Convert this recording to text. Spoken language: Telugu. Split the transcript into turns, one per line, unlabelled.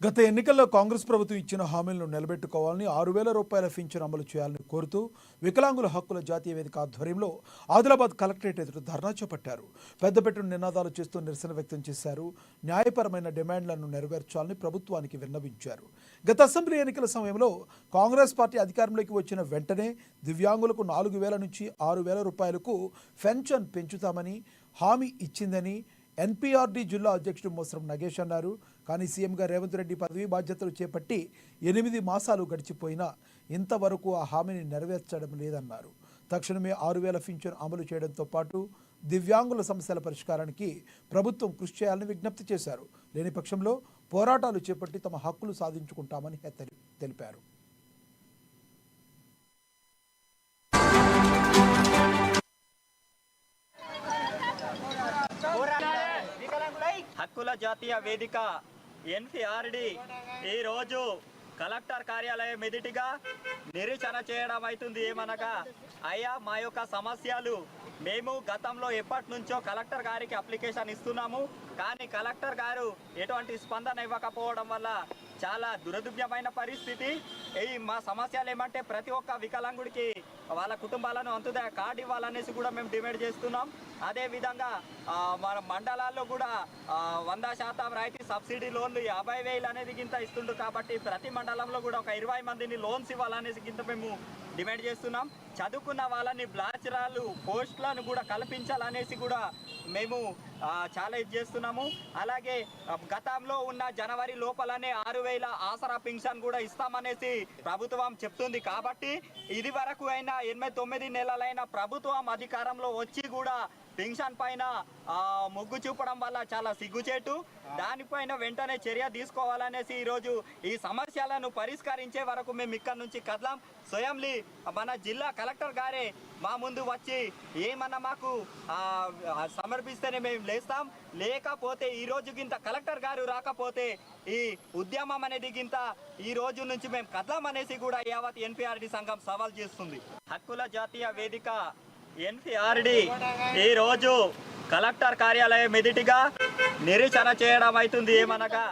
గత ఎన్నికల్లో కాంగ్రెస్ ప్రభుత్వం ఇచ్చిన హామీలను నిలబెట్టుకోవాలని ఆరు వేల రూపాయల పింఛన్ అమలు చేయాలని కోరుతూ వికలాంగుల హక్కుల జాతీయ వేదిక ఆధ్వర్యంలో ఆదిలాబాద్ కలెక్టరేట్ ఎదుట ధర్నా చేపట్టారు. పెద్దపెట్టును నినాదాలు చేస్తూ నిరసన వ్యక్తం చేశారు. న్యాయపరమైన డిమాండ్లను నెరవేర్చాలని ప్రభుత్వానికి విన్నవించారు. గత అసెంబ్లీ ఎన్నికల సమయంలో కాంగ్రెస్ పార్టీ అధికారంలోకి వచ్చిన వెంటనే దివ్యాంగులకు నాలుగు వేల నుంచి ఆరు వేల రూపాయలకు పెన్షన్ పెంచుతామని హామీ ఇచ్చిందని ఎన్పీఆర్డీ జిల్లా అధ్యక్షుడు మోసరం నగేష్ అన్నారు. కానీ సీఎంగా రేవంత్ రెడ్డి పదవీ బాధ్యతలు చేపట్టి ఎనిమిది మాసాలు గడిచిపోయినా ఇంతవరకు ఆ హామీని నెరవేర్చడం లేదన్నారు. తక్షణమే ఆరు వేల పింఛన్ అమలు చేయడంతో పాటు దివ్యాంగుల సమస్యల పరిష్కారానికి ప్రభుత్వం కృషి చేయాలని విజ్ఞప్తి చేశారు. లేని పక్షంలో పోరాటాలు చేపట్టి తమ హక్కులు సాధించుకుంటామని హెచ్చరి తెలిపారు.
హక్కుల జాతీయ వేదిక ఎన్సిఆర్డి ఈ రోజు కలెక్టర్ కార్యాలయం ఎదుటిగా నిరీక్షణ చేయడం అవుతుంది. ఏమనగా అయ్యా మా యొక్క సమస్యలు మేము గతంలో ఎప్పటి నుంచో కలెక్టర్ గారికి అప్లికేషన్ ఇస్తున్నాము. కానీ కలెక్టర్ గారు ఎటువంటి స్పందన ఇవ్వకపోవడం వల్ల చాలా దురదుభ్యమైన పరిస్థితి. ఈ మా సమస్యలు ఏమంటే ప్రతి ఒక్క వికలాంగుడికి వాళ్ళ కుటుంబాలను అంతుదా కార్డు ఇవ్వాలనేసి కూడా మేము డిమాండ్ చేస్తున్నాం. అదేవిధంగా మన మండలాల్లో కూడా వంద శాతం రాయితీ సబ్సిడీ లోన్లు యాభై వేలు అనేది గింత ఇస్తుండ్రు కాబట్టి ప్రతి మండలంలో కూడా ఒక ఇరవై మందిని లోన్స్ ఇవ్వాలనేసి గింత మేము డిమాండ్ చేస్తున్నాం. చదువుకున్న వాళ్ళని బ్లాచరాలు పోస్టులను కూడా కల్పించాలనేసి కూడా మేము చాలా ఇది చేస్తున్నాము. అలాగే గతంలో ఉన్న జనవరి లోపలనే ఆరు వేల ఆసరా పింఛన్ కూడా ఇస్తామనేసి ప్రభుత్వం చెప్తుంది. కాబట్టి ఇది వరకు అయినా ఎనభై తొమ్మిది నెలలైన ప్రభుత్వం అధికారంలో వచ్చి కూడా పింఛన్ పైన మొగ్గు చూపడం వల్ల చాలా సిగ్గుచేటు. దానిపైన వెంటనే చర్య తీసుకోవాలనేసి ఈరోజు ఈ సమస్యలను పరిష్కరించే వరకు మేము ఇక్కడ నుంచి కదలాం. స్వయంలీ మన జిల్లా కలెక్టర్ గారే మా ముందు వచ్చి ఏమన్నా మాకు సమర్పిస్తేనే మేము లేస్తాం. లేకపోతే ఈ రోజు గింత కలెక్టర్ గారు రాకపోతే ఈ ఉద్యమం అనేది గింత ఈ రోజు నుంచి మేము కదలాం అనేసి కూడా యావత్ ఎన్పిఆర్డి సంఘం సవాల్ చేస్తుంది. హక్కుల జాతీయ వేదిక ఎన్సిఆర్డి ఈరోజు రోజు కలెక్టర్ కార్యాలయం ఎదుటిగా నిరీక్షణ చేయడం అవుతుంది ఏమనగా?